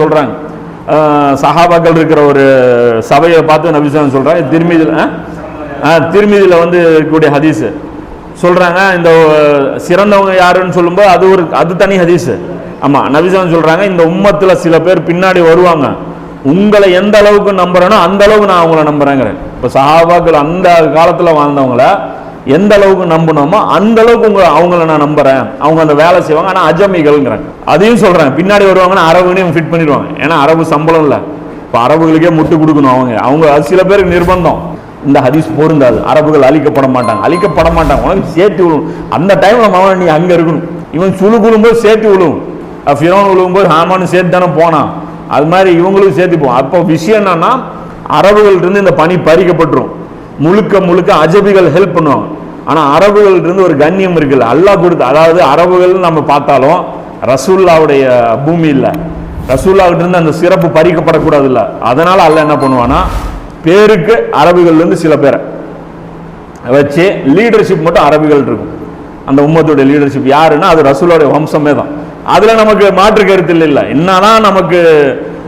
சொல்றாங்க. சஹாபாக்கள் இருக்கிற ஒரு சபையை பார்த்து நபிசான் சொல்றாங்க. திருமீதியில் திருமிதியில் வந்து இருக்கக்கூடிய ஹதீஸ். சொல்றாங்க இந்த சிறந்தவங்க யாருன்னு சொல்லும்போது அது ஒரு அது தனி ஹதீஸ். ஆமா நபிசான் சொல்றாங்க இந்த உம்மத்தில் சில பேர் பின்னாடி வருவாங்க. உங்களை எந்த அளவுக்கு நம்புறேனோ அந்த அளவுக்கு நான் அவங்கள நம்புறேங்கிறேன். இப்போ சஹாபாக்கள் அந்த காலத்தில் வாழ்ந்தவங்கள எந்த அளவுக்கு நம்பணுமோ அந்த அளவுக்கு உங்க அவங்கள நான் நம்புறேன். அவங்க அந்த வேலை செய்வாங்க. ஆனா அஜமிகள்ங்கிறாங்க. அதையும் சொல்றேன். பின்னாடி வருவாங்கன்னா அரபுனையும் ஃபிட் பண்ணிடுவாங்க. ஏன்னா அரபு சம்பளம் இல்லை. இப்போ அரபுகளுக்கே முட்டு கொடுக்கணும் அவங்க. அவங்க அது சில பேருக்கு நிர்பந்தம். இந்த ஹதீஸ் பொருந்தாது. அரபுகள் அழிக்கப்பட மாட்டாங்க. அழிக்கப்பட மாட்டாங்க. உனக்கு சேர்த்து விழுவும் அந்த டைம்ல மகன் நீ அங்க இருக்கணும். இவன் சுழு குழும்போது சேர்த்து விழுவும் ஃபிரோன் விழுகும்போது ஹாமான்னு சேர்த்து தானே போனான். அது மாதிரி இவங்களும் சேர்த்து போவோம் அப்போ விஷயம் என்னன்னா அரபுகள்ட்ட இருந்து இந்த பணி பறிக்கப்பட்டுரும். முழுக்க முழுக்க அஜபிகள் ஹெல்ப் பண்ணுவாங்க. ஆனால் அரபுகள்கிட்ட இருந்து ஒரு கண்ணியம் இருக்குல்ல. அல்லாஹ் கொடுத்து அதாவது அரபுகள் நம்ம பார்த்தாலும் ரசூல்லாவுடைய பூமி இல்லை. ரசூல்லாவிட்ட இருந்து அந்த சிறப்பு பறிக்கப்படக்கூடாது இல்லை அதனால் அல்ல என்ன பண்ணுவான்னா பேருக்கு அரபுகள்லேருந்து சில பேரை வச்சு லீடர்ஷிப் மட்டும் அரபிகள் இருக்கும். அந்த உம்மத்துடைய லீடர்ஷிப் யாருன்னா அது ரசூலோடைய வம்சமே தான். அதில் நமக்கு மாற்று கருத்து இல்லை இல்லை. என்னன்னா நமக்கு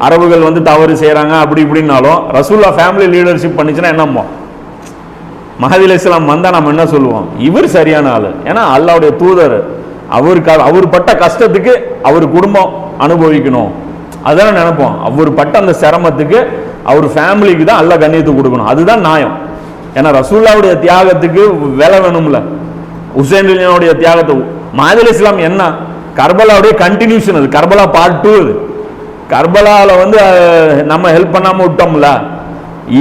அரபுகள் வந்து தவறு செய்கிறாங்க அப்படி இப்படின்னாலும் ரசூல்லா ஃபேமிலி லீடர்ஷிப் பண்ணிச்சுன்னா என்னமோ மஹதில் இஸ்லாம் வந்தால் நம்ம என்ன சொல்லுவோம்? இவர் சரியான ஆள். ஏன்னா அல்லாவுடைய தூதர் அவருக்கு அவர் பட்ட கஷ்டத்துக்கு அவர் குடும்பம் அனுபவிக்கணும். அதெல்லாம் நினைப்போம். அவர் பட்ட அந்த சிரமத்துக்கு அவர் ஃபேமிலிக்கு தான் அல்ல கண்ணியத்தை கொடுக்கணும். அதுதான் நியாயம். ஏன்னா ரசூல்லாவுடைய தியாகத்துக்கு விலை வேணும்ல. உசேன் அலியுடைய தியாகத்தை மஹதில் இஸ்லாம் என்ன? கர்பலாவுடைய கண்டினியூஷன் அது. கர்பலா பார்ட் டூ அது. கர்பலாவில் வந்து நம்ம ஹெல்ப் பண்ணாமல் விட்டோம்ல.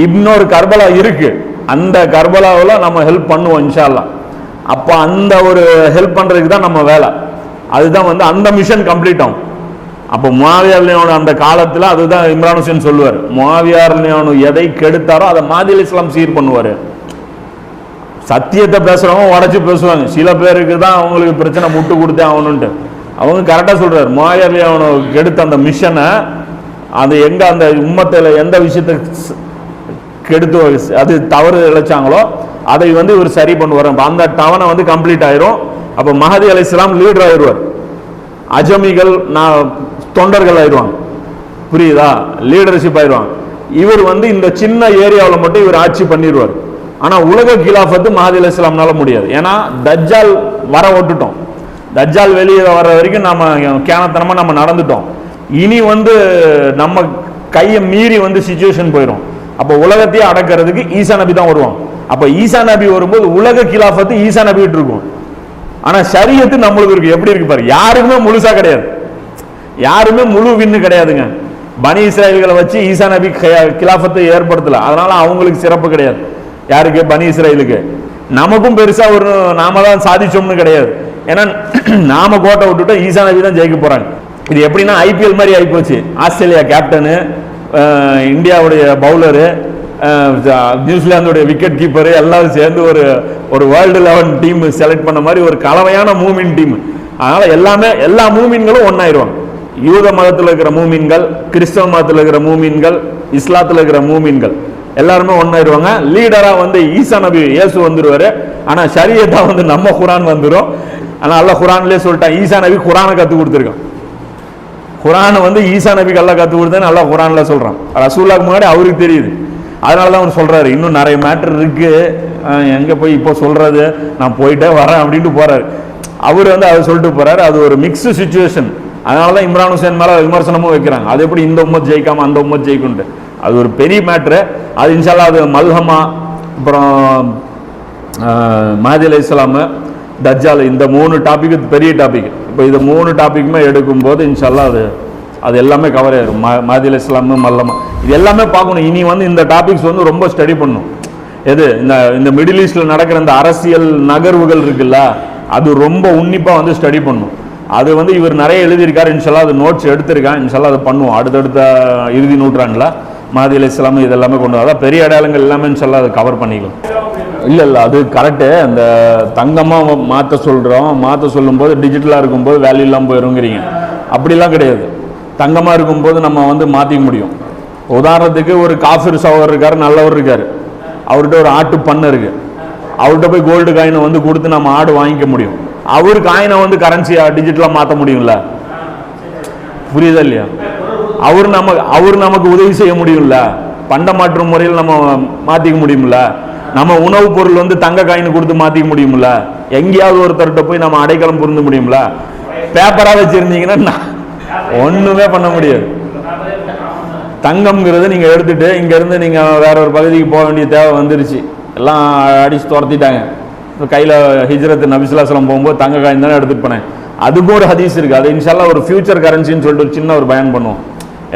இன்னொரு கர்பலா இருக்குது அந்த கர்பலாவில் நம்ம ஹெல்ப் பண்ணுவோம் இன்ஷால்லாம் அப்போ அந்த ஒரு ஹெல்ப் பண்ணுறதுக்கு தான் நம்ம வேலை. அதுதான் வந்து அந்த மிஷன் கம்ப்ளீட் ஆகும். அப்போ முவாவியார் அந்த காலத்தில் அதுதான் இம்ரான் ஹுசேன் சொல்லுவார். முவாவியார் எதை கெடுத்தாரோ அதை மாதில் இஸ்லாம் சீர் பண்ணுவார். சத்தியத்தை பேசுகிறவங்க உடச்சி பேசுவாங்க. சில பேருக்கு தான் அவங்களுக்கு பிரச்சனை முட்டு கொடுத்தே ஆகணுன்ட்டு அவங்க கரெக்டாக சொல்கிறார் முவாவியார் கெடுத்த அந்த மிஷனை அது எங்கே அந்த உம்மத்தில் எந்த விஷயத்தை கெடுத்து அது தவறு இழைச்சாங்களோ அதை வந்து இவர் சரி பண்ணுவார். அந்த தவணை வந்து கம்ப்ளீட் ஆயிரும். அப்போ மஹதி அலி இஸ்லாம் லீடர் ஆயிடுவார். அஜமிகள் நான் தொண்டர்கள் ஆயிடுவாங்க. புரியுதா? லீடர்ஷிப் ஆயிடுவாங்க. இவர் வந்து இந்த சின்ன ஏரியாவில் மட்டும் இவர் ஆட்சி பண்ணிடுவார். ஆனால் உலக கிலாஃபத்து மஹதி அலி இஸ்லாம்னால முடியாது. ஏன்னா தஜ்ஜால் வர விட்டுட்டோம். தஜ்ஜால் வெளியே வர வரைக்கும் நம்ம கேனத்தனமாக நம்ம நடந்துட்டோம். இனி வந்து நம்ம கையை மீறி வந்து சுச்சுவேஷன் போயிடும் அப்போ உலகத்தையே அடக்கிறதுக்கு ஈசா நபி தான் வருவான். அப்போ ஈசா நபி வரும்போது உலக கிலாஃபத்து ஈசா நபிட்டு இருக்கும். ஆனா சரியத்து நம்மளுக்கு இருக்கு. எப்படி இருக்கு பாரு? யாருக்குமே முழுசா கிடையாது. யாருமே முழு வின்னு கிடையாதுங்க. பனி இஸ்ராயல்களை வச்சு ஈசா நபி கிலாஃபத்தை ஏற்படுத்தல. அதனால அவங்களுக்கு சிறப்பு கிடையாது. யாருக்கு? பனி இஸ்ராயலுக்கு நமக்கும் பெருசா ஒரு நாம தான் சாதிச்சோம்னு கிடையாது. ஏன்னா நாம கோட்டை விட்டுட்டோம் ஈசா நபி தான் ஜெயிக்க போறாங்க. இது எப்படின்னா ஐபிஎல் மாதிரி ஆயிப்போச்சு ஆஸ்திரேலியா கேப்டனு இந்தியாவுடைய பவுலரு நியூசிலாந்துடைய விக்கெட் கீப்பரு எல்லாரும் சேர்ந்து ஒரு ஒரு வேர்ல்டு லெவன் டீம் செலக்ட் பண்ண மாதிரி ஒரு கலவையான மூமின் டீம் அதனால் எல்லாமே எல்லா மூமின்களும் ஒன்றாயிருவாங்க யூத மதத்தில் இருக்கிற மூமின்கள் கிறிஸ்தவ மதத்தில் இருக்கிற மூமின்கள் இஸ்லாத்தில் இருக்கிற மூமின்கள் எல்லாருமே ஒன்றாயிருவாங்க லீடராக வந்து ஈசா நபி இயேசு வந்துருவாரு. ஆனால் ஷரியத்தா வந்து நம்ம குரான் வந்துரும். ஆனால் அல்ல குரான்லேயே சொல்லிட்டான் ஈசா நபி குரானை கற்றுக் கொடுத்துருக்கான். குரானை வந்து ஈசா நபிக்கு அல்லா கற்றுக் கொடுத்தேன்னு நல்லா குரானில் சொல்கிறான் ரசூல்லாக்கு முன்னாடி அவருக்கு தெரியுது. அதனால தான் அவர் சொல்கிறாரு இன்னும் நிறைய மேட்டர் இருக்குது எங்கே போய் இப்போ சொல்கிறது நான் போயிட்டே வரேன் அப்படின்ட்டு போகிறாரு அவர் வந்து அதை சொல்லிட்டு போகிறாரு அது ஒரு மிக்ஸ்டு சுச்சுவேஷன் அதனால தான் இம்ரான் ஹுசேன் மேலே விமர்சனமும் வைக்கிறாங்க. அது எப்படி இந்த உம்மத் ஜெயிக்காம அந்த உம்மத் ஜெயிக்கும்ட்டு அது ஒரு பெரிய மேட்ரு அது இன்ஷால்லா அது மல்ஹமா அப்புறம் மஹதி அலி இஸ்லாமு தஜ்ஜால் இந்த மூணு டாபிக் பெரிய டாபிக் இப்போ இது மூணு டாப்பிக்குமே எடுக்கும்போது இன்ஷால்லா அது அது எல்லாமே கவர் ஆயிரும். ம இஸ்லாமு மல்லமா இது எல்லாமே பார்க்கணும். இனி வந்து இந்த டாபிக்ஸ் வந்து ரொம்ப ஸ்டடி பண்ணும் எது? இந்த இந்த மிடில் ஈஸ்டில் நடக்கிற இந்த அரசியல் நகர்வுகள் இருக்குல்ல அது ரொம்ப உன்னிப்பாக வந்து ஸ்டடி பண்ணும் அது வந்து இவர் நிறைய எழுதியிருக்காரு. இன்ஷால்லா அது நோட்ஸ் எடுத்திருக்கான் இன்ஷால்லா அதை பண்ணுவோம். அடுத்தடுத்த இறுதி நூற்றாண்டில். மாதி அலி இஸ்லாமு இதெல்லாமே கொண்டு வரும். அதான் பெரிய அடையாளங்கள் எல்லாமே சொல்ல அதை கவர் பண்ணிக்கலாம் இல்லை இல்லை அது கரெக்டு அந்த தங்கமாக மாற்ற சொல்கிறோம் மாற்ற சொல்லும்போது டிஜிட்டலாக இருக்கும்போது வேல்யூ இல்லாமல் போயிருங்கிறீங்க. அப்படிலாம் கிடையாது. தங்கமாக இருக்கும்போது நம்ம வந்து மாற்றிக்க முடியும். உதாரணத்துக்கு ஒரு காஃபிர் சவர் இருக்கார் நல்லவர் இருக்கார். அவர்கிட்ட ஒரு ஆட்டு பண்ணை இருக்குது அவர்கிட்ட போய் கோல்டு காயினை வந்து கொடுத்து நம்ம ஆடு வாங்கிக்க முடியும். அவர் காயினை வந்து கரன்சியாக டிஜிட்டலாக மாற்ற முடியும்ல? புரியுதா இல்லையா? அவர் நம்ம அவர் நமக்கு உதவி செய்ய முடியும்ல? பண்ட மாற்று முறையில் நம்ம மாத்திக்க முடியும்ல? நம்ம உணவுப் பொருள் வந்து தங்க காயின் கொடுத்து மாற்றிக்க முடியும்ல? எங்கேயாவது ஒருத்தர்கிட்ட போய் நம்ம அடைக்கலம் புரிந்து முடியும்ல? பேப்பராக வச்சிருந்தீங்கன்னா நான் ஒண்ணுமே பண்ண முடியாது. தங்கம்ங்கிறது நீங்க எடுத்துட்டு இங்கேருந்து நீங்கள் நீங்க வேற ஒரு பகுதிக்கு போக வேண்டிய தேவை வந்துருச்சு. எல்லாம் அடிச்சு துரத்திட்டாங்க. இப்போ கையில் ஹிஜ்ரத் நபிசுலாசலம் போகும்போது தங்க காயின் தானே எடுத்துகிட்டு போனேன். அதுக்கும் ஒரு ஹதீஸ் இருக்குது அது இன்ஷால்லாம் ஒரு ஃபியூச்சர் கரன்சின்னு சொல்லிட்டு ஒரு சின்ன ஒரு பயன் பண்ணுவோம்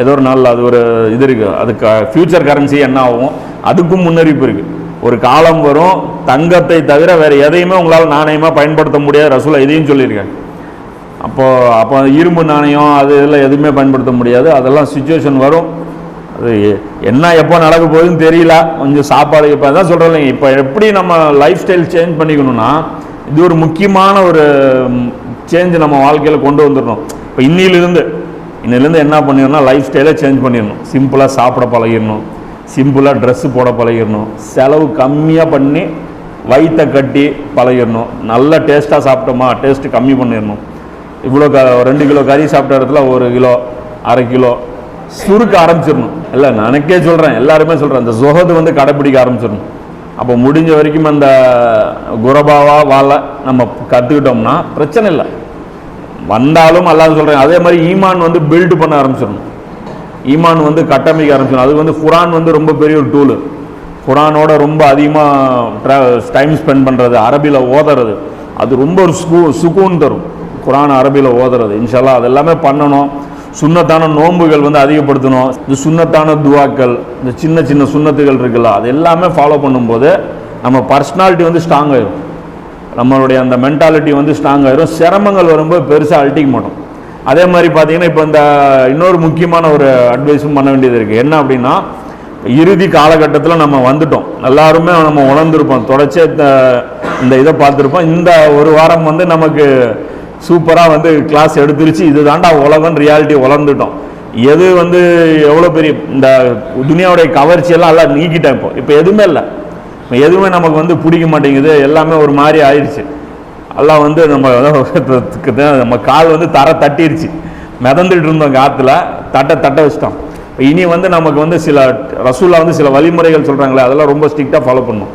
ஏதோ ஒரு நாள் அது ஒரு இது இருக்குது அதுக்கு uh, ஃபியூச்சர் கரன்சி என்ன ஆகும்? அதுக்கும் முன்னறிவிப்பு இருக்குது ஒரு காலம் வரும் தங்கத்தை தவிர வேறு எதையுமே உங்களால் நாணயமாக பயன்படுத்த முடியாது. ரசூலா இதையும் சொல்லியிருக்கேன் அப்போது அப்போ இரும்பு நாணயம் அது இதெல்லாம் எதுவுமே பயன்படுத்த முடியாது. அதெல்லாம் சுச்சுவேஷன் வரும். அது என்ன எப்போ நடக்க போகுதுன்னு தெரியல. கொஞ்சம் சாப்பாடு இப்போ அதான் சொல்கிறேன் இப்போ எப்படி நம்ம லைஃப் ஸ்டைல் சேஞ்ச் பண்ணிக்கணும்னா இது ஒரு முக்கியமான ஒரு சேஞ்ச் நம்ம வாழ்க்கையில் கொண்டு வந்துடணும். இப்போ இன்னிலிருந்து இன்னிலேருந்து என்ன பண்ணிடணும்னா லைஃப் ஸ்டைலை சேஞ்ச் பண்ணிடணும். சிம்பிளாக சாப்பிட பழகிடணும். சிம்பிளாக ட்ரெஸ்ஸு போட பழகிடணும். செலவு கம்மியாக பண்ணி வயிற்றை கட்டி பழகிடணும். நல்ல டேஸ்ட்டாக சாப்பிட்டோமா? டேஸ்ட்டு கம்மி பண்ணிடணும். இவ்வளோ க ரெண்டு கிலோ கறி சாப்பிட்ட இடத்துல ஒரு கிலோ அரை கிலோ சுருக்க ஆரம்பிச்சிடணும். இல்லை எனக்கே சொல்கிறேன் எல்லாருமே சொல்கிறேன் அந்த ஜொஹது வந்து கடைப்பிடிக்க ஆரம்பிச்சிடணும். அப்போ முடிஞ்ச வரைக்கும் அந்த குரபாவா வாழை நம்ம கற்றுக்கிட்டோம்னா பிரச்சனை இல்லை. வந்தாலும் அல்லாஹ் சொல்கிறேன் அதே மாதிரி ஈமான் வந்து பில்டு பண்ண ஆரம்பிச்சிடணும். ஈமான் வந்து கட்டமைக்க ஆரம்பிச்சிடணும். அது வந்து குரான் வந்து ரொம்ப பெரிய ஒரு டூலு குரானோட ரொம்ப அதிகமாக டைம் ஸ்பெண்ட் பண்ணுறது அரபியில் ஓதுறது அது ரொம்ப ஒரு சுகு சுகூன் தரும். குரான் அரபியில் ஓதுறது. இன்ஷால்லா அது எல்லாமே பண்ணணும். சுண்ணத்தான நோன்புகள் வந்து அதிகப்படுத்தணும். இந்த சுண்ணத்தான துவாக்கள் இந்த சின்ன சின்ன சுண்ணத்துகள் இருக்குல்ல அது எல்லாமே ஃபாலோ பண்ணும்போது நம்ம பர்சனாலிட்டி வந்து ஸ்ட்ராங் ஆயிரும். நம்மளுடைய அந்த மென்டாலிட்டி வந்து ஸ்ட்ராங் ஆயிரும். சிரமங்கள் வரும்போது பெருசாக அழட்டிக்க மாட்டோம் அதே மாதிரி பார்த்தீங்கன்னா இப்போ இந்த இன்னொரு முக்கியமான ஒரு அட்வைஸும் பண்ண வேண்டியது இருக்குது என்ன அப்படின்னா இறுதி காலகட்டத்தில் நம்ம வந்துட்டோம். எல்லாருமே நம்ம உணர்ந்துருப்போம். தொடர்ச்சி இந்த இதை பார்த்துருப்போம். இந்த ஒரு வாரம் வந்து நமக்கு சூப்பராக வந்து கிளாஸ் எடுத்துருச்சு. இது தாண்டா உலகம் ரியாலிட்டி வளர்ந்துட்டோம். எது வந்து எவ்வளோ பெரிய இந்த துனியாவுடைய கவர்ச்சியெல்லாம் எல்லாம் நீக்கிட்டேன் இப்போ. இப்போ எதுவுமே இல்லை. எதுவுமே நமக்கு வந்து பிடிக்க மாட்டேங்குது. எல்லாமே ஒரு மாதிரி ஆயிடுச்சு. எல்லாம் வந்து நம்ம நம்ம கால் வந்து தர தட்டிருச்சு. மிதந்துட்டு இருந்தோம் காற்றுல தட்டை தட்ட வச்சிட்டோம். இப்போ இனி வந்து நமக்கு வந்து சில ரசூலா வந்து சில வழிமுறைகள் சொல்கிறாங்களே அதெல்லாம் ரொம்ப ஸ்ட்ரிக்டாக ஃபாலோ பண்ணும்.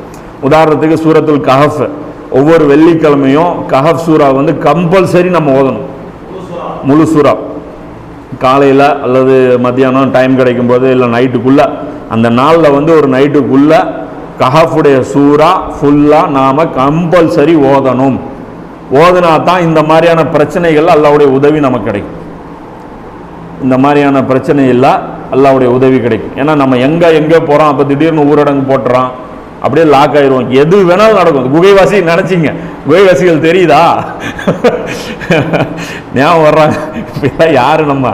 உதாரணத்துக்கு சூரத்துல் கஹஃப். ஒவ்வொரு வெள்ளிக்கிழமையும் கஹஃப் சூறா வந்து கம்பல்சரி நம்ம ஓதணும். முழு சூறா. காலையில் அல்லது மத்தியானம் டைம் கிடைக்கும்போது இல்லை நைட்டுக்குள்ளே அந்த நாளில் வந்து ஒரு நைட்டுக்குள்ளே கஹஃபுடைய சூறா ஃபுல்லாக நாம் கம்பல்சரி ஓதணும். ஓதுனா தான் இந்த மாதிரியான பிரச்சனைகள் அல்லாவுடைய உதவி நமக்கு கிடைக்கும். இந்த மாதிரியான பிரச்சனை இல்லை அல்லாவுடைய உதவி கிடைக்கும். ஏன்னா நம்ம எங்கே எங்கே போகிறோம் அப்போ திடீர்னு ஊரடங்கு போட்டுறோம் அப்படியே லாக் ஆயிடுவோம். எது வேணாலும் நடக்கும். குகைவாசி நினச்சிங்க. குகைவாசிகள் தெரியுதா? ஞாபகம் வர்றாங்க. இப்பெல்லாம் யார் நம்ம?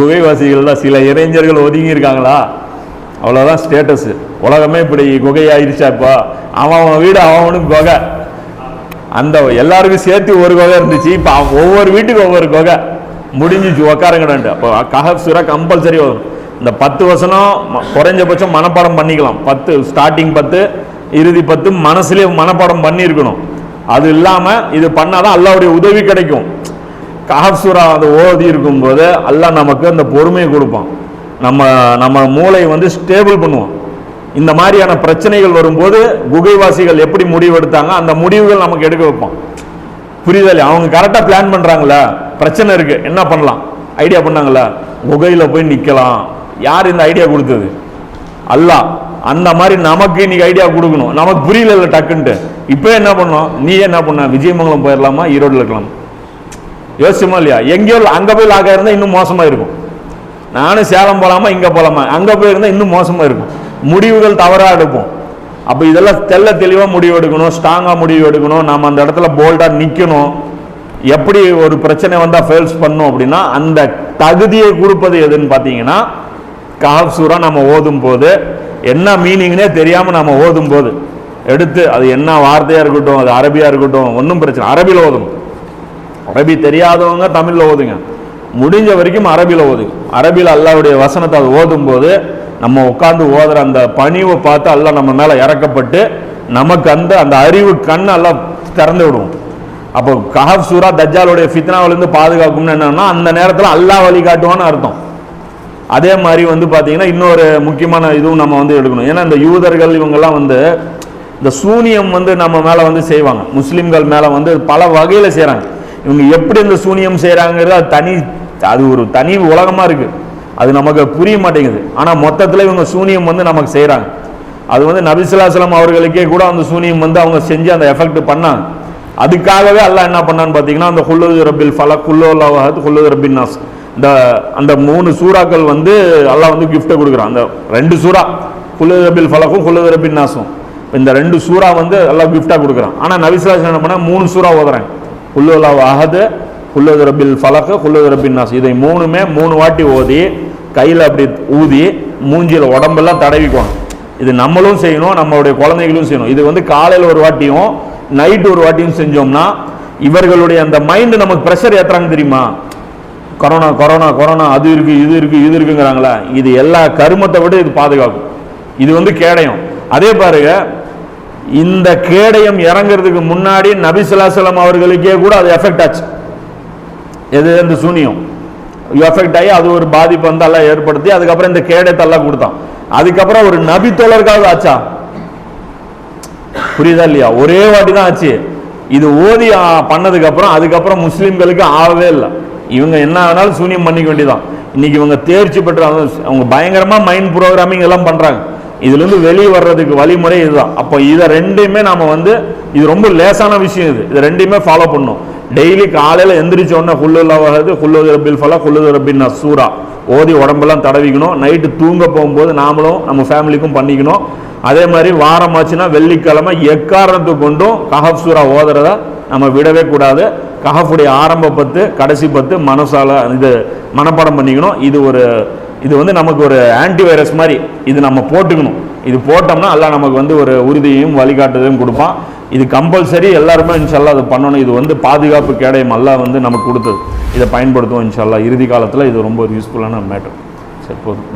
குகைவாசிகள் தான் சில இளைஞர்கள் ஒதுங்கி இருக்காங்களா அவ்வளோதான் ஸ்டேட்டஸ் உலகமே இப்படி குகையாயிருச்சாப்பா அவன் அவன் வீடு அவனுக்கு குகை. அந்த எல்லாருக்கும் சேர்த்து ஒரு குகை இருந்துச்சு. இப்போ அவன் ஒவ்வொரு வீட்டுக்கு ஒவ்வொரு குகை. முடிஞ்சிச்சு உக்காருங்கடான்ட்டு. அப்போ கஹப் சுரா கம்பல்சரி வரும். இந்த பத்து வசனம் ம- குறைஞ்சபட்சம் மனப்பாடம் பண்ணிக்கலாம். பத்து ஸ்டார்டிங் பத்து இறுதி பத்து மனசுலேயே மனப்பாடம் பண்ணியிருக்கணும். அது இல்லாமல் இது பண்ணாதான் அல்லாவுடைய உதவி கிடைக்கும். கஹப் சூரா அதை ஓதி இருக்கும்போது அல்லாஹ் நமக்கு அந்த பொறுமையை கொடுப்பான். நம்ம நம்ம மூளையை வந்து ஸ்டேபிள் பண்ணுவோம் இந்த மாதிரியான பிரச்சனைகள் வரும்போது குகைவாசிகள் எப்படி முடிவு எடுத்தாங்க அந்த முடிவுகள் நமக்கு எடுக்க வைப்போம். புரியுதா இல்லையா? அவங்க கரெக்டாக பிளான் பண்ணுறாங்களா பிரச்சனை இருக்குது என்ன பண்ணலாம்? ஐடியா பண்ணாங்களா? குகையில் போய் நிற்கலாம் யார் இந்த ஐடியா கொடுத்தது? அல்லாஹ் அந்த மாதிரி நமக்கு இன்னைக்கு ஐடியா கொடுக்கணும். நமக்கு புரியல இல்லை டக்குன்ட்டு. இப்போ என்ன பண்ணோம்? நீ என்ன பண்ண? விஜயமங்கலம் போயிடலாமா ஈரோட்டில் இருக்கலாம். யோசிச்சுமா இல்லையா? எங்கேயோ அங்கே போய் லாக இருந்தால் இன்னும் மோசமாக இருக்கும் நானும் சேலம் போகலாமா இங்கே போகலாமா அங்கே போயிருந்தா இன்னும் மோசமாக இருக்கும். முடிவுகள் தவறாக எடுப்போம். அப்போ இதெல்லாம் தெள்ள தெளிவாக முடிவு எடுக்கணும் ஸ்ட்ராங்காக முடிவு எடுக்கணும். நம்ம அந்த இடத்துல போல்டாக நிற்கணும் எப்படி ஒரு பிரச்சனை வந்தால் ஃபேல்ஸ் பண்ணும் அப்படின்னா அந்த தகுதியை கொடுப்பது எதுன்னு பார்த்தீங்கன்னா காஃப் நம்ம ஓதும் போது என்ன மீனிங்னே தெரியாமல் நம்ம ஓதும் போது எடுத்து அது என்ன வார்த்தையாக இருக்கட்டும் அது அரபியாக இருக்கட்டும் ஒன்றும் பிரச்சனை அரபியில் ஓதும். அரபி தெரியாதவங்க தமிழில் ஓதுங்க. முடிஞ்ச வரைக்கும் அரபியில் ஓதுங்க. அரபியில் அல்லாவுடைய வசனத்தை அது ஓதும்போது நம்ம உட்காந்து ஓதுற அந்த பணிவை பார்த்து அல்லாஹ் நம்ம மேலே இறக்கப்பட்டு நமக்கு அந்த அந்த அறிவு கண் எல்லாம் திறந்து விடுவோம் அப்போ கஹப் சூரா தஜ்ஜாலுடைய ஃபித்னாவிலேருந்து பாதுகாக்கும்னு என்னன்னா அந்த நேரத்தில் அல்லாஹ் வழிகாட்டுவான்னு அர்த்தம். அதே மாதிரி வந்து பார்த்தீங்கன்னா இன்னொரு முக்கியமான இதுவும் நம்ம வந்து எடுக்கணும். ஏன்னா இந்த யூதர்கள் இவங்கெல்லாம் வந்து இந்த சூனியம் வந்து நம்ம மேலே வந்து செய்வாங்க. முஸ்லீம்கள் மேலே வந்து பல வகையில் செய்கிறாங்க இவங்க எப்படி இந்த சூனியம் செய்கிறாங்கிறது அது தனி அது ஒரு தனி உலகமாக இருக்குது அது நமக்கு புரிய மாட்டேங்குது. ஆனால் மொத்தத்தில் இவங்க சூனியம் வந்து நமக்கு செய்கிறாங்க அது வந்து நபிசுல்லாஸ்லாம் அவர்களுக்கே கூட அந்த சூனியம் வந்து அவங்க செஞ்சு அந்த எஃபெக்ட் பண்ணாங்க. அதுக்காகவே அல்லாஹ் என்ன பண்ணான்னு பார்த்தீங்கன்னா அந்த ஹுல்லது ரபில் ஃபல குல்லோல்லாஹத் ஹுல்லது ரபின் நாஸ். இந்த அந்த மூணு சூறாக்கள் வந்து அல்லாஹ் வந்து கிஃப்ட்டை கொடுக்குறான். அந்த ரெண்டு சூறா குல்லுது ரபில் ஃபலக்கும் ஹுல்லது ரபின் நாஸும். இந்த ரெண்டு சூறா வந்து எல்லாம் கிஃப்டாக கொடுக்குறான். ஆனால் நபிசுல்லாஸ் என்ன பண்ணால் மூணு சூறா ஓதுறாங்க. குல்லுல்லா அஹது குல்லுது ரபில் ஃபலக்கு குல்லுது ரபின் நாஸ் இதை மூணுமே மூணு வாட்டி ஓதி கையில் அப்படி ஊதி மூஞ்சியில் உடம்பெல்லாம் தடவிக்கணும். இது நம்மளும் செய்யணும் நம்மளுடைய குழந்தைகளும் செய்யணும். இது வந்து காலையில் ஒரு வாட்டியும் நைட் ஒரு வாட்டியும் செஞ்சோம்னா இவர்களுடைய அந்த மைண்டு நமக்கு ப்ரெஷர் ஏற்றுறாங்க தெரியுமா? கொரோனா கொரோனா கொரோனா அது இருக்குது இது இருக்குது இது இருக்குங்கிறாங்களா? இது எல்லா கருமத்தை விட இது பாதுகாக்கும். இது வந்து கேடயம். அதே பாருங்க இந்த கேடயம் இறங்குறதுக்கு முன்னாடி நபிசுல்லாசலம் அவர்களுக்கே கூட அது எஃபெக்ட் ஆச்சு. எது இந்த சூனியம்? எஃபெக்ட் ஆகி அது ஒரு பாதிப்பு வந்து எல்லாம் ஏற்படுத்தி அதுக்கப்புறம் இந்த கேடத்தெல்லாம் கொடுத்தான். அதுக்கப்புறம் ஒரு நபி தோழருக்காவது ஆச்சா? புரியுதா இல்லையா? ஒரே வாட்டி தான் ஆச்சு. இது ஓதி பண்ணதுக்கு அப்புறம் அதுக்கப்புறம் முஸ்லீம்களுக்கு ஆகவே இல்லை. இவங்க என்ன வேணாலும் சூனியம் பண்ணிக்க வேண்டியதான் இன்னைக்கு இவங்க தேர்ச்சி பெற்ற அவங்க- பயங்கரமா மைண்ட் ப்ரோக்ராமிங் எல்லாம் பண்றாங்க. இதுல இருந்து வெளியே வர்றதுக்கு வழிமுறை இதுதான். அப்போ இதை ரெண்டையுமே நாம வந்து இது ரொம்ப லேசான விஷயம் இது. இது ரெண்டையுமே ஃபாலோ பண்ணும் டெய்லி காலையில் எந்திரிச்சோடனே ஹுல்லுல்லாவது ஹுல்லுது ரபில் ஃபலா ஹுல்லுது ரபின் நசூரா ஓதி உடம்பெல்லாம் தடவிக்கணும். நைட்டு தூங்க போகும்போது நாமளும் நம்ம ஃபேமிலிக்கும் பண்ணிக்கணும். அதே மாதிரி வாரம் ஆச்சுன்னா வெள்ளிக்கிழமை எக்காரணத்துக்கு கொண்டும் கஹப் சூரா ஓதுறத நம்ம விடவே கூடாது. கஹஃபுடைய ஆரம்ப பத்து கடைசி பத்து மனசால இது மனப்பாடம் பண்ணிக்கணும். இது ஒரு இது வந்து நமக்கு ஒரு ஆன்டிவைரஸ் மாதிரி. இது நம்ம போட்டுக்கணும். இது போட்டோம்னா எல்லாம் நமக்கு வந்து ஒரு உறுதியையும் வழிகாட்டுதையும் கொடுப்பான். இது கம்பல்சரி எல்லாருமே இன்ஷால்லா அதை பண்ணணும். இது வந்து பாதுகாப்பு கேடயம் அல்லா வந்து நமக்கு கொடுத்தது. இதை பயன்படுத்துவோம் இன்ஷால்லா. இறுதி காலத்தில் இது ரொம்ப ஒரு யூஸ்ஃபுல்லான மேட்டர் சரி போதும்.